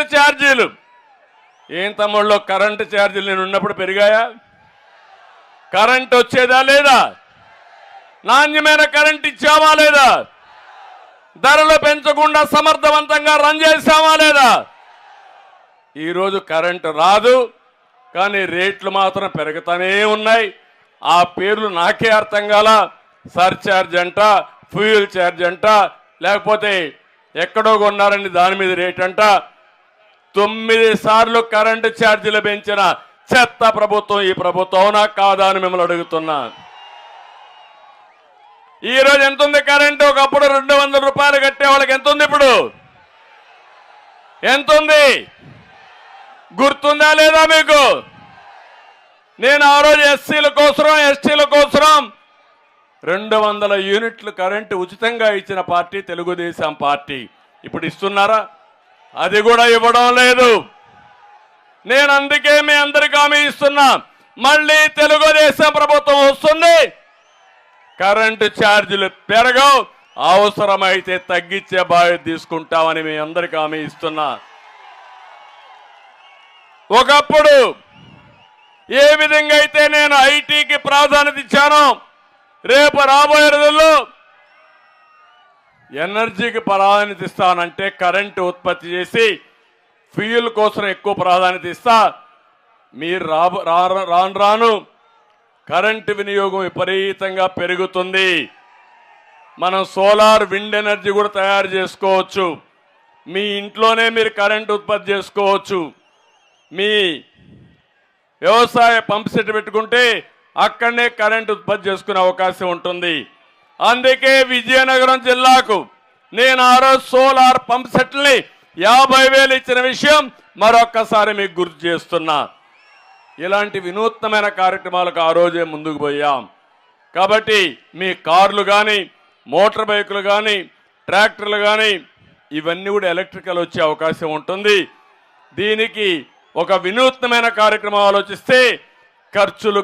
Current ఛార్జీలు. ఏం తమ్ముళ్ళు కరెంటు ఛార్జీలు నేను ఉన్నప్పుడు పెరిగాయా? కరెంట్ వచ్చేదా లేదా? నాణ్యమైన కరెంట్ ఇచ్చామా లేదా? ధరలు పెంచకుండా సమర్థవంతంగా రన్ చేసామా లేదా? ఈరోజు కరెంటు రాదు కానీ రేట్లు మాత్రం పెరుగుతూనే ఉన్నాయి. ఆ పేర్లు నాకే అర్థం కాల. సర్ఛార్జ్ అంట ఫ్యూయల్ ఛార్జ్ అంట లేకపోతే ఎక్కడో కొన్నారని దాని మీద రేట్ అంట. తొమ్మిది సార్లు కరెంటు ఛార్జీలు పెంచిన చెత్త ప్రభుత్వం ఈ ప్రభుత్వం అవునా కాదా అని మిమ్మల్ని అడుగుతున్నా. ఈ రోజు ఎంత ఉంది కరెంటు? ఒకప్పుడు రెండు వందల రూపాయలు కట్టే వాళ్ళకి ఎంత ఉంది ఇప్పుడు? ఎంత ఉంది? గుర్తుందా లేదా మీకు? నేను ఆ రోజు ఎస్సీల కోసరం ఎస్టీల కోసరం రెండు వందల యూనిట్లు కరెంటు ఉచితంగా ఇచ్చిన పార్టీ తెలుగుదేశం పార్టీ. ఇప్పుడు ఇస్తున్నారా? అది కూడా ఇవ్వడం లేదు. నేను అందుకే మీ అందరికి హామీ ఇస్తున్నా. మళ్ళీ తెలుగుదేశం ప్రభుత్వం వస్తుంది. కరెంటు ఛార్జీలు పెరగవు. అవసరమైతే తగ్గించే బాధ్యత తీసుకుంటామని మీ అందరికి హామీ ఇస్తున్నా. ఒకప్పుడు ఏ విధంగా అయితే నేను ఐటీకి ప్రాధాన్యత ఇచ్చానో రేపు రాబోయే రోజుల్లో ఎనర్జీకి ప్రాధాన్యత ఇస్తానంటే కరెంటు ఉత్పత్తి చేసి ఫ్యూయల్ కోసం ఎక్కువ ప్రాధాన్యత ఇస్తా. మీరు రా- రాను రాను కరెంటు వినియోగం విపరీతంగా పెరుగుతుంది. మనం సోలార్ విండ్ ఎనర్జీ కూడా తయారు చేసుకోవచ్చు. మీ ఇంట్లోనే మీరు కరెంట్ ఉత్పత్తి చేసుకోవచ్చు. మీ వ్యవసాయ పంప్ సెట్ పెట్టుకుంటే అక్కడనే కరెంట్ ఉత్పత్తి చేసుకునే అవకాశం ఉంటుంది. అందుకే విజయనగరం జిల్లాకు నేను ఆ రోజు సోలార్ పంప్ సెట్ని యాభై వేలు ఇచ్చిన విషయం మరొక్కసారి మీకు గుర్తు చేస్తున్నా. ఇలాంటి వినూత్నమైన కార్యక్రమాలకు ఆ రోజే ముందుకు పోయాం. కాబట్టి మీ కార్లు కానీ మోటార్ బైకులు కానీ ట్రాక్టర్లు కానీ ఇవన్నీ కూడా ఎలక్ట్రికల్ వచ్చే అవకాశం ఉంటుంది. దీనికి ఒక వినూత్నమైన కార్యక్రమం ఆలోచిస్తే ఖర్చులు